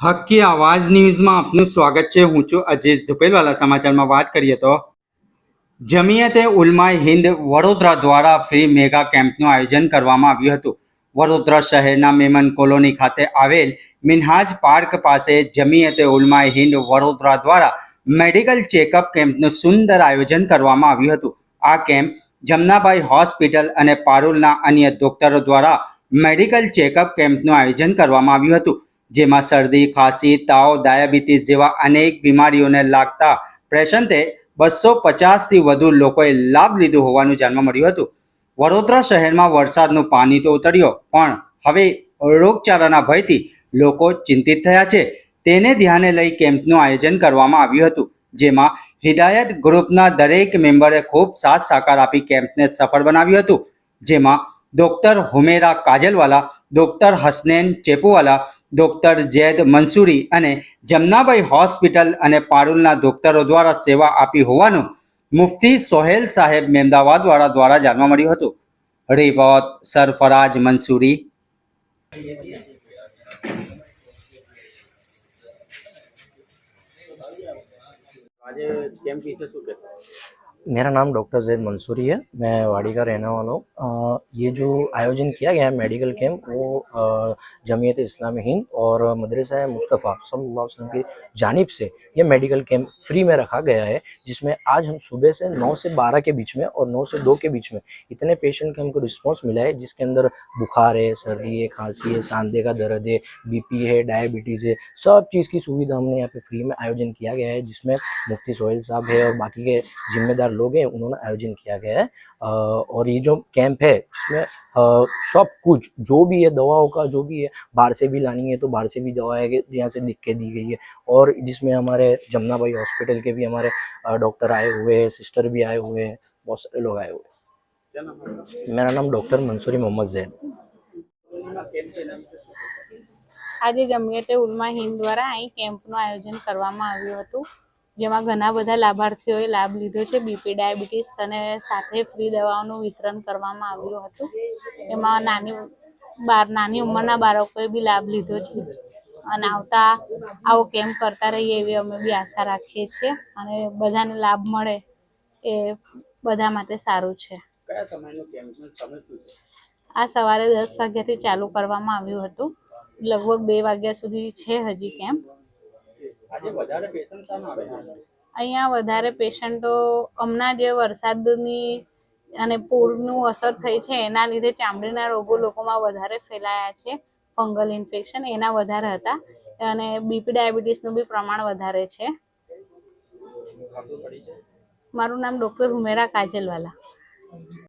હક્કી આવાજ ન્યૂઝમાં આપનું સ્વાગત છે. હું છું અજીઝ ઝુપેલવાલા સમાચારમાં વાત કરીએ તો જમિયતે ઉલમાએ હિન્દ વડોદરા દ્વારા ફ્રી મેગા કેમ્પનું આયોજન કરવામાં આવ્યું હતું. વડોદરા શહેરના મેમન કોલોની ખાતે આવેલ મિનહાજ પાર્ક પાસે જમિયતે ઉલમાએ હિન્દ વડોદરા દ્વારા મેડિકલ ચેકઅપ કેમ્પનું સુંદર આયોજન કરવામાં આવ્યું હતું. આ કેમ્પ જમનાબાઈ હોસ્પિટલ અને પારુલના અન્ય ડોક્ટરો દ્વારા મેડિકલ ચેકઅપ કેમ્પનું આયોજન કરવામાં આવ્યું હતું. જેમાં શરદી, ખાંસી, તાવ, ડાયાબિટીસ જેવા અનેક બીમારીઓને લાગતા પેશન્ટે બસો પચાસથી વધુ લોકોએ લાભ લીધો હોવાનું જાણવા મળ્યું હતું. વડોદરા શહેરમાં વરસાદનું પાણી તો ઉતર્યો, પણ હવે રોગચાળાના ભયથી લોકો ચિંતિત થયા છે. તેને ધ્યાને લઈ કેમ્પનું આયોજન કરવામાં આવ્યું હતું, જેમાં હિદાયત ગ્રુપના દરેક મેમ્બરે ખૂબ સાથ સાકાર આપી કેમ્પને સફળ બનાવ્યું હતું, જેમાં doctor Humera Kajalwala, doctor Hasnain Chepuwala, doctor Zaid Mansuri અને જમનાબાઈ હોસ્પિટલ અને પારુલના ડોક્ટરો દ્વારા સેવા આપી હોવાનું મુફ્તી સોહેલ સાહેબ મેમદાવાદ દ્વારા દ્વારા જાણવા મળ્યું હતું. રિપોર્ટ સરફરાજ મંસૂરી. આજે કેમ્પ વિશે શું કહેશો मेरा नाम डॉक्टर जैद मंसूरी है। मैं वाड़ी का रहने वाला हूँ। ये जो आयोजन किया गया है मेडिकल कैंप, वो जमीयत इस्लामी हिंद और मदरसा मुस्तफ़ा सल्लल्लाहु की जानिब से ये मेडिकल कैंप फ्री में रखा गया है, जिसमें आज हम सुबह से 9 से 12 के बीच में और 9 से 2 के बीच में इतने पेशेंट का हमको रिस्पॉन्स मिला है, जिसके अंदर बुखार है, सर्दी है, खांसी है, सांधे का दर्द है बीपी है डायबिटीज़ है, सब चीज़ की सुविधा हमने यहाँ पे फ्री में आयोजन किया गया है, जिसमें मुफ्ती सोहेल साहब है और बाकी के जिम्मेदार लोग हैं उन्होंने आयोजन किया गया है अ, और ये जो कैंप है इसमें अ, सब कुछ जो भी है दवाओं का जो भी है बाहर से भी लानी है तो बाहर से भी दवाएं के यहाँ से लिख के दी गई है और जिसमें हमारे जमुना भाई हॉस्पिटल के भी हमारे अ, डॉक्टर आए हुए हैं सिस्टर भी आए हुए हैं बहुत सारे लोग आए हुए क्या नाम है आपका? हैं मेरा नाम doctor Mansuri Mohammed Jain corona camp છે એના વિશે શું કહેશો આજે જમિયતે ઉલમા હિન્દ દ્વારા અહીં કેમ્પનું આયોજન કરવામાં આવ્યું હતું જેમાં ઘણા બધા લાભાર્થીઓએ લાભ લીધો છે. બીપી ડાયાબિટીસ અને સાથે ફ્રી દવાઓનું વિતરણ કરવામાં આવ્યું હતું. એમાં નાની બાર નાની ઉંમરના બાળકોએ બી લાભ લીધો છે. અને આવતા આવો કેમ્પ કરતા રહીએ એવી અમે બી આશા રાખીએ છીએ. અને બધાને લાભ મળે એ બધા માટે સારું છે. આ સવારે દસ વાગ્યાથી ચાલુ કરવામાં આવ્યું હતું. લગભગ બે વાગ્યા સુધી છે હજી કેમ્પ અહીંયા વધારે પેશન્ટો હમણાં જે વરસાદની અને પૂરનું અસર થઈ છે એના લીધે ચામડીના રોગો લોકોમાં વધારે ફેલાયા છે. ફંગલ ઇન્ફેક્શન એના વધારે હતા અને બીપી ડાયાબિટીસનું બી પ્રમાણ વધારે છે. મારું નામ ડૉક્ટર હુમેરા કાજલવાલા.